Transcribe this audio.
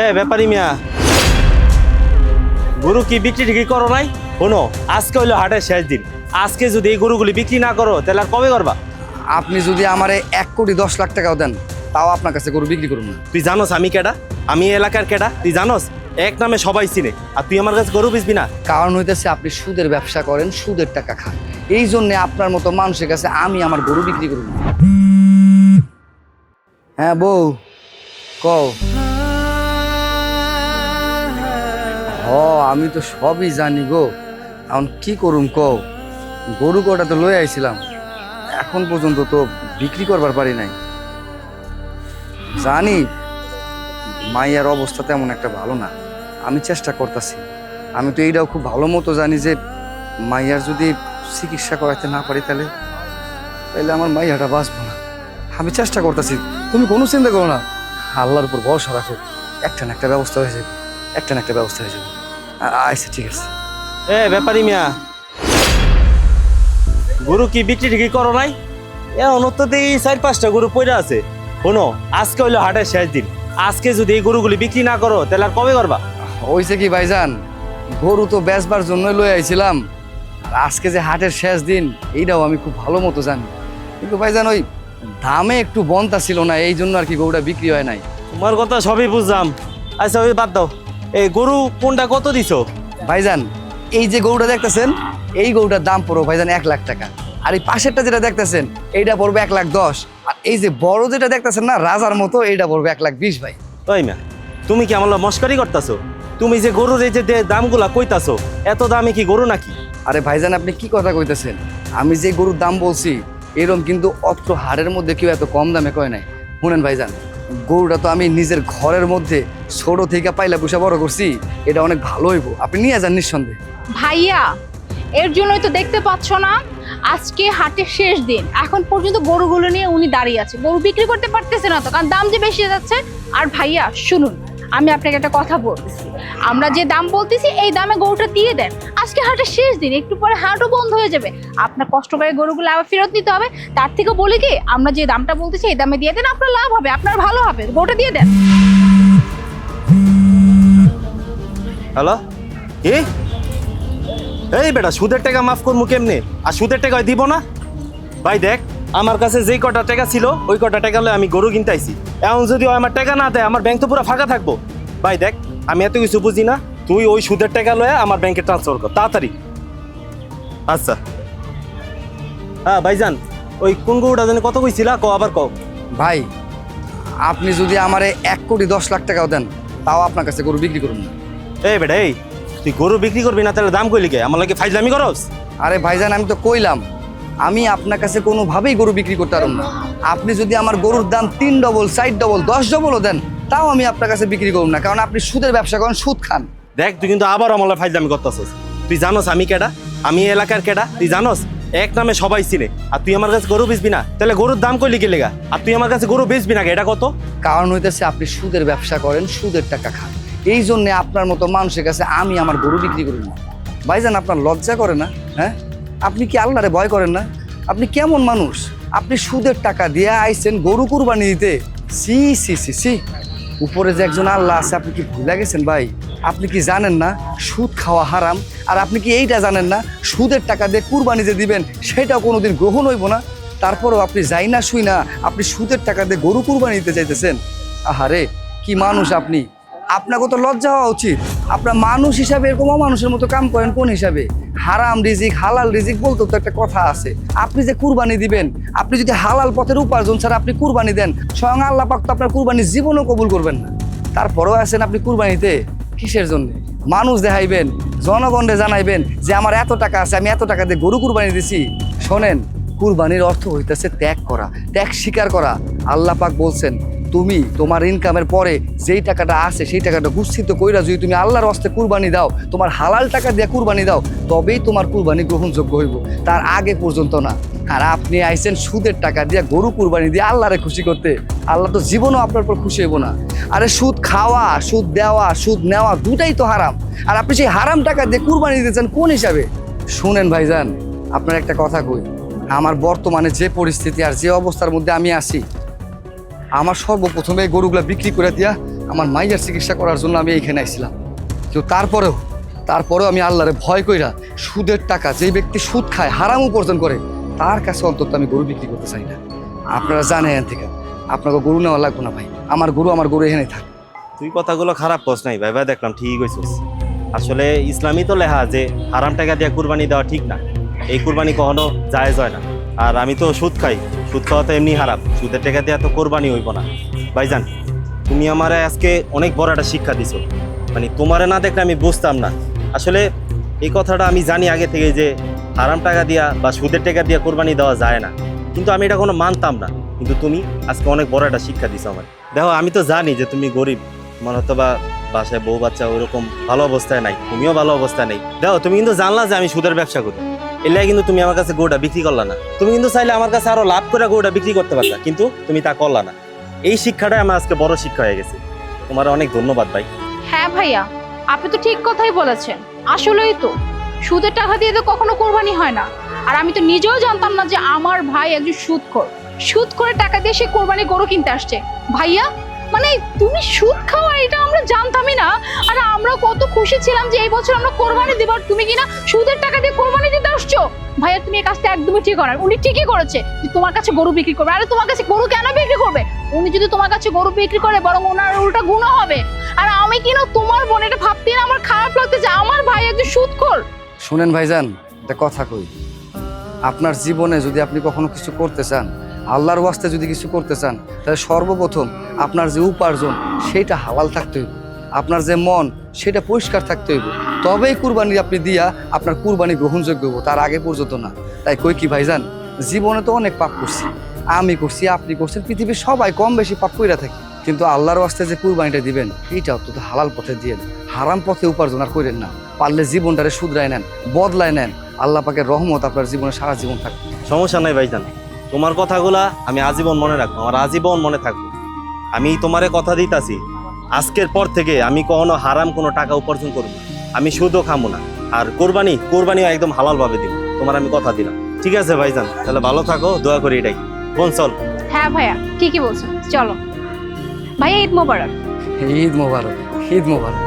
এ ব্যাপারী মিয়া। গরু কি বিক্রি টিক্রি করো নাই? শোনো আজকে হইল হাটের শেষ দিন। আজকে যদি এই গরুগুলি বিক্রি না করো তাহলে আর কবে করবা? আপনি যদি আমারে এক কোটি দশ লাখ টাকাও দেন তাও আপনার কাছে গরু বিক্রি করুন না। তুই জানোস আমি কেডা? আমি এই এলাকার কেডা? তুই জানোস? এক নামে সবাই চিনে। আর তুই আমার কাছে গরু বেচবি না? কারণ হইতেছে আপনি সুদের ব্যবসা করেন সুদের টাকা খান। এই জন্য আপনার মতো মানুষের কাছে আমি আমার গরু বিক্রি করুন না। হ্যাঁ বউ কও। আমি তো সবই জানি গো। এখন কি করুম কও? গরু কটা তো লয়ে আইছিলাম। এখন পর্যন্ত তো বিক্রি করবার পারি নাই। জানি, মাইয়ার অবস্থা তেমন একটা ভালো না। আমি চেষ্টা করতেছি। আমি তো এইটাও খুব ভালো মতো জানি যে, মাইয়ার যদি চিকিৎসা করাতে না পারি তাহলে তাহলে আমার মাইয়াটা বাঁচবো না। আমি চেষ্টা করতেছি। তুমি কোনো চিন্তা করো না। আল্লাহর উপর ভরসা রাখো। একটা না একটা ব্যবস্থা হয়ে যাবে। একটা না একটা ব্যবস্থা হয়ে যাবে। আচ্ছা ঠিক আছে। এ ব্যাপারী মিয়া গরু কি বিক্রি টিক্রি করো নাই? এ অনত্যতে এই চার পাঁচটা গরু পড়ে আছে। শোনো আজকে হইল হাটের শেষ দিন। আজকে যদি এই গরুগুলি বিক্রি না করো তাহলে আর কবে করবা? ওইছে কি ভাইজান? গরু তো বেচবার জন্যই লই আইছিলাম। আজকে যে হাটের শেষ দিন এইটাও আমি খুব ভালো মতো জানি। কিন্তু ভাইজান ওই দামে একটু বন্তা ছিল না এই জন্য আর কি গরুটা বিক্রি হয় নাই। তোমার কথা সবই বুঝলাম। আচ্ছা ওই বাদ দাও। এই গরু কোনটা কত দিছো? ভাইজান এই যে গরুটা দেখতেছেন এই গরুটার দাম পড়ো ভাইজান এক লাখ টাকা। আর এই পাশেরটা যেটা দেখতেছেন এইটা পড়বে এক লাখ দশ। আর এই যে বড় যেটা দেখতেছেন না রাজার মতো এইটা পড়বে এক লাখ বিশ ভাই। তাই না? তুমি কি আমার মস্কারি করতেছো? তুমি যে গরুর এই যে দামগুলা কইতাছো এত দামে কি গরু নাকি? আরে ভাইজান আপনি কি কথা কইতেছেন? আমি যে গরুর দাম বলছি এরকম কিন্তু অত্র হাড়ের মধ্যে কেউ এত কম দামে কয় নাই। শুনেন ভাইজান গরুটা তো আমি নিজের ঘরের মধ্যে ছোট থেকে পাইলা পুষা বড় করছি, এটা অনেক ভালো হইব। আপনি নিয়ে যান নিঃসন্দেহে। ভাইয়া, এর জন্যই তো দেখতে পাচ্ছ না, আজকে হাটের শেষ দিন। এখন পর্যন্ত গরুগুলো নিয়ে উনি দাঁড়িয়ে আছে। গরু বিক্রি করতে পারতেছে না তো, কারণ দাম যে বেশি যাচ্ছে। আর ভাইয়া, শুনুন, আমি আপনাকে একটা কথা বলতেছি। আমরা যে দাম বলতেছি, এই দামে গরুটা দিয়ে দেন। আজকে হাটের শেষ দিন, একটু পরে হাটও বন্ধ হয়ে যাবে। আপনার কষ্ট করে গরুগুলো আবার ফেরত নিতে হবে। তার থেকে বলি কি, আমরা যে দামটা বলতেছি, এই দামে দিয়ে দেন, আপনার লাভ হবে, আপনার ভালো হবে। গরুটা দিয়ে দেন। হ্যালো? কি? এই বেটা, সুদের টাকা মাফ করব কেমনে? আর সুদের টাকা দিব না? ভাই দেখ, আমার কাছে যেই কটা টাকা ছিল, ওই কটা টাকা লয়ে আমি গরু কিনতে আইছি এখন যদি আমার টাকা না দেয়, আমার ব্যাংক তো পুরো ফাঁকা থাকব। ভাই দেখ, আমি এত কিছু বুঝি না, তুই ওই সুদের টাকা লয়ে আমার ব্যাংকে ট্রান্সফার কর, তাড়াতাড়ি। আচ্ছা। হ্যাঁ ভাইজান, ওই কোন গরুটা জানি কত কইছিলা? ক আবার কও। ভাই, আপনি যদি আমারে এক কোটি দশ লাখ টাকাও দেন, তাও আপনার কাছে গরু বিক্রি করুন না। এই বেটা এই তুই গরু বিক্রি করবি না তাহলে দাম কইলি কে? আমার লাগে ফাইজলামি করস? আরে ভাইজান আমি তো কইলাম আমি আপনার কাছে কোনোভাবেই গরু বিক্রি করতে পারব না। আপনি যদি আমার গরুর দাম তিন ডবল সাইড ডবল দশ ডবলও দেন তাও আমি আপনার কাছে বিক্রি করব না কারণ আপনি সুদের ব্যবসা করেন সুদ খান। দেখ তুই কিন্তু আবার আমার ফাইজলামি করতেছস। তুই জানোস আমি কেডা? আমি এলাকার কেডা? তুই জানোস? এক নামে সবাই চিনে। আর তুই আমার কাছে গরু বেচবি না তাহলে গরুর দাম কইলি কে লেগা? আর তুই আমার কাছে গরু বেচবি না এটা কত? কারণ হইতেছে আপনি সুদের ব্যবসা করেন সুদের টাকা খান। এই জন্য আপনার মতো মানুষের কাছে আমি আমার গরু বিক্রি করি না। ভাইজান, আপনার লজ্জা করে না? হ্যাঁ? আপনি কি আল্লাহরে ভয় করেন না? আপনি কেমন মানুষ? আপনি সুদের টাকা দিয়ে আইছেন গরু কুরবানি দিতে। সি সি সি সি। উপরে যে একজন আল্লাহ আছে, আপনি কি ভুলে গেছেন ভাই? আপনি কি জানেন না সুদ খাওয়া হারাম? আর আপনি কি এইটা জানেন না সুদের টাকা দিয়ে কুরবানি যে দিবেন, সেটাও কোনোদিন গ্রহণ হইব না? তারপরও আপনি যাই না, শুই না, আপনি সুদের টাকা দিয়ে গরু কুরবানি দিতে চাইতেছেন আহারে, কি মানুষ আপনি। আপনাকে তো লজ্জা হওয়া উচিত। আপনার মানুষ হিসাবে এরকম মানুষের মতো কাম করেন কোন হিসাবে? হারাম রিজিক, হালাল রিজিক বলতে তো একটা কথা আছে। আপনি যে কুরবানি দিবেন, আপনি যদি হালাল পথের উপার্জন ছাড়া আপনি কুরবানি দেন, স্বয়ং আল্লাহ পাক তো আপনার কুরবানি জীবনও কবুল করবেন না। তারপরেও আছেন আপনি কুরবানিতে, কিসের জন্য? মানুষ দেখাইবেন, জনগণরে জানাইবেন যে আমার এত টাকা আছে, আমি এত টাকা দিয়ে গরু কুরবানি দিছি। শোনেন, কুরবানির অর্থ হইতেছে ত্যাগ করা, ত্যাগ স্বীকার করা। আল্লাহ পাক বলছেন তুমি তোমার ইনকামের পরে যেই টাকাটা আছে, সেই টাকাটা গুচ্ছিত কইরা যদি তুমি আল্লাহর হস্তে কুরবানি দাও, তোমার হালাল টাকা দিয়ে কুরবানি দাও, তবেই তোমার কুরবানি গ্রহণযোগ্য হইব। তার আগে পর্যন্ত না। আর আপনি আইছেন সুদের টাকা দিয়ে গরু কুরবানি দিয়ে আল্লাহরে খুশি করতে। আল্লাহ তো জীবনও আপনার উপর খুশি হইব না। আরে সুদ খাওয়া, সুদ দেওয়া, সুদ নেওয়া দুটাই তো হারাম। আর আপনি সেই হারাম টাকা দিয়ে কুরবানি দিতেছেন কোন হিসাবে? শুনেন ভাইজান, আপনার একটা কথা কই। আমার বর্তমানে যে পরিস্থিতি আর যে অবস্থার মধ্যে আমি আছি আমার সর্বপ্রথমে গরুগুলা বিক্রি করে দিয়া আমার মাইয়ার চিকিৎসা করার জন্য আমি এইখানে আইছিলাম। কিন্তু তারপরেও তারপরেও আমি আল্লাহরে ভয় কইরা সুদের টাকা যেই ব্যক্তি সুদ খায়, হারাম উপার্জন করে, তার কাছে অন্তত আমি গরু বিক্রি করতে চাই না। আপনারা জানেন এখান থেকে, আপনাকে গরু নেওয়া লাগবে না ভাই। আমার গরু আমার গরু এখানে থাক। তুই কথাগুলো খারাপ কস নাই ভাই ভাই দেখলাম ঠিক হয়েছিস আসলে ইসলামই তো লেখা যে হারাম টাকা দিয়ে কুরবানি দেওয়া ঠিক না। এই কুরবানি কখনো জায়েজ হয় না। আর আমি তো সুদ খাই। সুদ খাওয়া তো এমনি হারাম। সুদের টাকা দিয়ে তো কোরবানি হইব না। ভাইজান, তুমি আমার আজকে অনেক বড় একটা শিক্ষা দিছো। মানে তোমারে না দেখলে আমি বুঝতাম না। আসলে এই কথাটা আমি জানি আগে থেকে যে হারাম টাকা দিয়া বা সুদের টাকা দিয়া কোরবানি দেওয়া যায় না। কিন্তু আমি এটা কোনো মানতাম না। কিন্তু তুমি আজকে অনেক বড় একটা শিক্ষা দিছো আমার। দেখো, আমি তো জানি যে তুমি গরিব। তোমার হয়তো বা বাসায় বউ বাচ্চা ওইরকম ভালো অবস্থায় নাই। তুমিও ভালো অবস্থায় নাই। দেখো, তুমি কিন্তু জানলা যে আমি সুদের ব্যবসা করি। এলাই কিন্তু তুমি আমার কাছে গরুটা বিক্রি করলা না। তুমি কিন্তু চাইলে আমার কাছে আরও লাভ করে গরুটা বিক্রি করতে পারতা, কিন্তু তুমি তা করলা না। এই শিক্ষাটাই আমার আজকে বড় শিক্ষা হয়ে গেছে। তোমার অনেক ধন্যবাদ ভাই। হ্যাঁ ভাইয়া, আপনি তো ঠিক কথাই বলেছেন। আসলেই তো, সুদের টাকা দিয়ে তো কখনো কোরবানি হয় না। আর আমি তো নিজেও জানতাম না যে আমার ভাই একজন সুদখোর সুদ করে টাকা দিয়ে সে কোরবানি গরু কিনতে আসছে। ভাইয়া মানে তুমি সুদ খাওয়া এটা আমরা জানতামই না। আর আমরা কত খুশি ছিলাম যে এই বছর আমরা কোরবানি দিব। তুমি কিনা সুদের টাকা দিয়ে কোরবানি দিতে আসছো? ভাইয়া, তুমি এই কাজটা একদমই ঠিক করার। উনি ঠিকই করেছে যে তোমার কাছে গরু বিক্রি করবে। আরে তোমার কাছে গরু কেন বিক্রি করবে? উনি যদি তোমার কাছে গরু বিক্রি করে, বরং ওনার উল্টা গুণ হবে। আর আমি কিনা তোমার বোন, এটা ভাবতে না আমার খারাপ লাগতে যে আমার ভাই একজন সুদখোর। শুনেন ভাইজান, একটা কথা কই। আপনার জীবনে যদি আপনি কখনো কিছু করতে চান আল্লাহর ওয়াস্তে যদি কিছু করতে চান, তাহলে সর্বপ্রথম আপনার যে উপার্জন সেটা হালাল থাকতে হইব। আপনার যে মন, সেটা পরিষ্কার থাকতে হইব। তবেই কুরবানি আপনি দিয়া আপনার কুরবানি গ্রহণযোগ্য হইব, তার আগে পর্যন্ত না। তাই কই কি ভাইজান, জীবনে তো অনেক পাপ করছি। আমি করছি, আপনি করছেন, পৃথিবীর সবাই কম বেশি পাপ কইরা থাকি। কিন্তু আল্লাহর ওয়াস্তে যে কুরবানিটা দিবেন এইটা অন্তত হালাল পথে দিয়ে হারাম পথে উপার্জন আর করেন না। পারলে জীবনটারে শুধরায় নেন, বদলায় নেন। আল্লাহ পাকে রহমত আপনার জীবনে সারা জীবন থাকবে। সমস্যা নাই ভাই ভাইজান। তোমার কথাগুলা আমি আজীবন মনে রাখব আমার আজীবন মনে থাকব। আমি তোমারে কথা দিতাছি আজকের পর থেকে আমি কখনো হারাম কোনো টাকা উপার্জন করব আমি সুদও খামো না আর কোরবানি কোরবানিও একদম হালাল ভাবে দিব তোমার আমি কথা দিলাম। ঠিক আছে ভাইজান তাহলে ভালো থাকো দোয়া করি এটাই। বোন চল। হ্যাঁ ভাইয়া ঠিকই বলছো? চলো। ভাইয়া ঈদ মোবারক। ঈদ মোবারক ঈদ মোবারক।